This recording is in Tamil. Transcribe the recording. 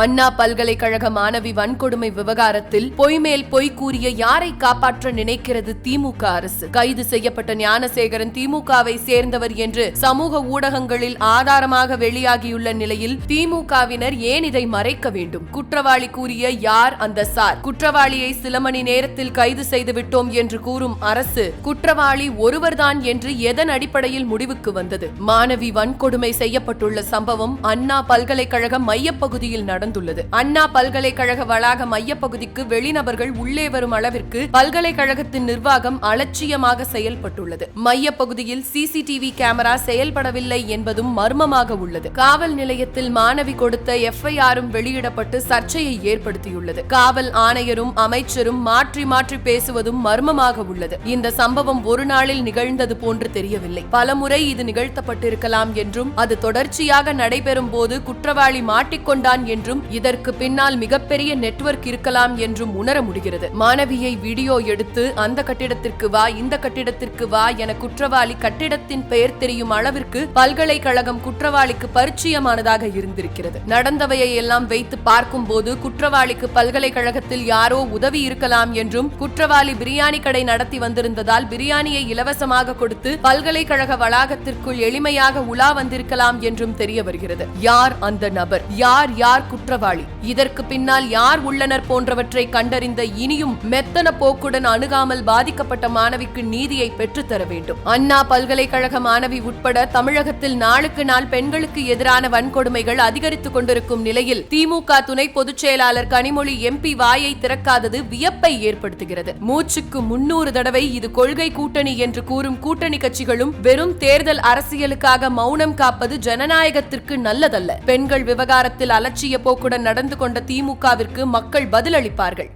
அண்ணா பல்கலைக்கழக மாணவி வன்கொடுமை விவகாரத்தில் பொய் மேல் பொய் கூறிய யாரை காப்பாற்ற நினைக்கிறது திமுக அரசு? கைது செய்யப்பட்ட ஞானசேகரன் திமுகவை சேர்ந்தவர் என்று சமூக ஊடகங்களில் ஆதாரமாக வெளியாகியுள்ள நிலையில் திமுகவினர் ஏன் இதை மறைக்க வேண்டும்? குற்றவாளி கூறிய யார் அந்த சார்? குற்றவாளியை சில மணி நேரத்தில் கைது செய்து விட்டோம் என்று கூறும் அரசு குற்றவாளி ஒருவர்தான் என்று எதன் அடிப்படையில் முடிவுக்கு வந்தது? மாணவி வன்கொடுமை செய்யப்பட்டுள்ள சம்பவம் அண்ணா பல்கலைக்கழக மையப்பகுதியில் நடந்துள்ளது. அண்ணா பல்கலைக்கழக வளாக மையப்பகுதிக்கு வெளிநபர்கள் உள்ளே வரும் அளவிற்கு பல்கலைக்கழகத்தின் நிர்வாகம் அலட்சியமாக செயல்பட்டுள்ளது. மையப்பகுதியில் சிசிடிவி கேமரா செயல்படவில்லை என்பதும் மர்மமாக உள்ளது. காவல் நிலையத்தில் மாணவி கொடுத்த எஃப்ஐஆரும் வெளியிடப்பட்டு சர்ச்சையை ஏற்படுத்தியுள்ளது. காவல் ஆணையரும் அமைச்சரும் மாற்றி மாற்றி பேசுவதும் மர்மமாக உள்ளது. இந்த சம்பவம் ஒரு நாளில் நிகழ்ந்தது போன்று தெரியவில்லை. பலமுறை இது நிகழ்த்தப்பட்டிருக்கலாம் என்றும் அது தொடர்ச்சியாக நடைபெறும் போது குற்றவாளி மாட்டிக்கொண்டான் என்றும் இதற்கு பின்னால் மிகப்பெரிய நெட்வொர்க் இருக்கலாம் என்றும் உணர முடிகிறது. மாணவியை வீடியோ எடுத்து அந்த கட்டிடத்திற்கு வா இந்த கட்டிடத்திற்கு வா என குற்றவாளி கட்டிடத்தின் பெயர் தெரியும் அளவிற்கு பல்கலைக்கழகம் குற்றவாளிக்கு பரிச்சயமானதாக இருந்திருக்கிறது. நடந்தவையை எல்லாம் வைத்து பார்க்கும் போது குற்றவாளிக்கு பல்கலைக்கழகத்தில் யாரோ உதவி இருக்கலாம் என்றும் குற்றவாளி பிரியாணி கடை நடத்தி வந்திருந்ததால் பிரியாணியை இலவசமாக கொடுத்து பல்கலைக்கழக வளாகத்திற்குள் எளிமையாக உலா வந்திருக்கலாம் என்றும் தெரிய வருகிறது. யார் அந்த நபர்? யார் யார் குற்ற குற்றவாளி. இதற்கு பின்னால் யார் உள்ளனர் போன்றவற்றை கண்டறிந்த இனியும் மெத்தன போக்குடன் அணுகாமல் பாதிக்கப்பட்ட மாணவிக்கு நீதியை பெற்றுத்தர வேண்டும். அண்ணா பல்கலைக்கழக மாணவி உட்பட தமிழகத்தில் நாளுக்கு நாள் பெண்களுக்கு எதிரான வன்கொடுமைகள் அதிகரித்துக் கொண்டிருக்கும் நிலையில் திமுக துணை பொதுச் செயலாளர் கனிமொழி எம்பி வாயை திறக்காதது வியப்பை ஏற்படுத்துகிறது. மூச்சுக்கு முன்னூறு தடவை இது கொள்கை கூட்டணி என்று கூறும் கூட்டணி கட்சிகளும் வெறும் தேர்தல் அரசியலுக்காக மௌனம் காப்பது ஜனநாயகத்திற்கு நல்லதல்ல. பெண்கள் விவகாரத்தில் அலட்சிய போக்குடன் நடந்து கொண்ட திமுகவிற்கு மக்கள் பதிலளிப்பார்கள்.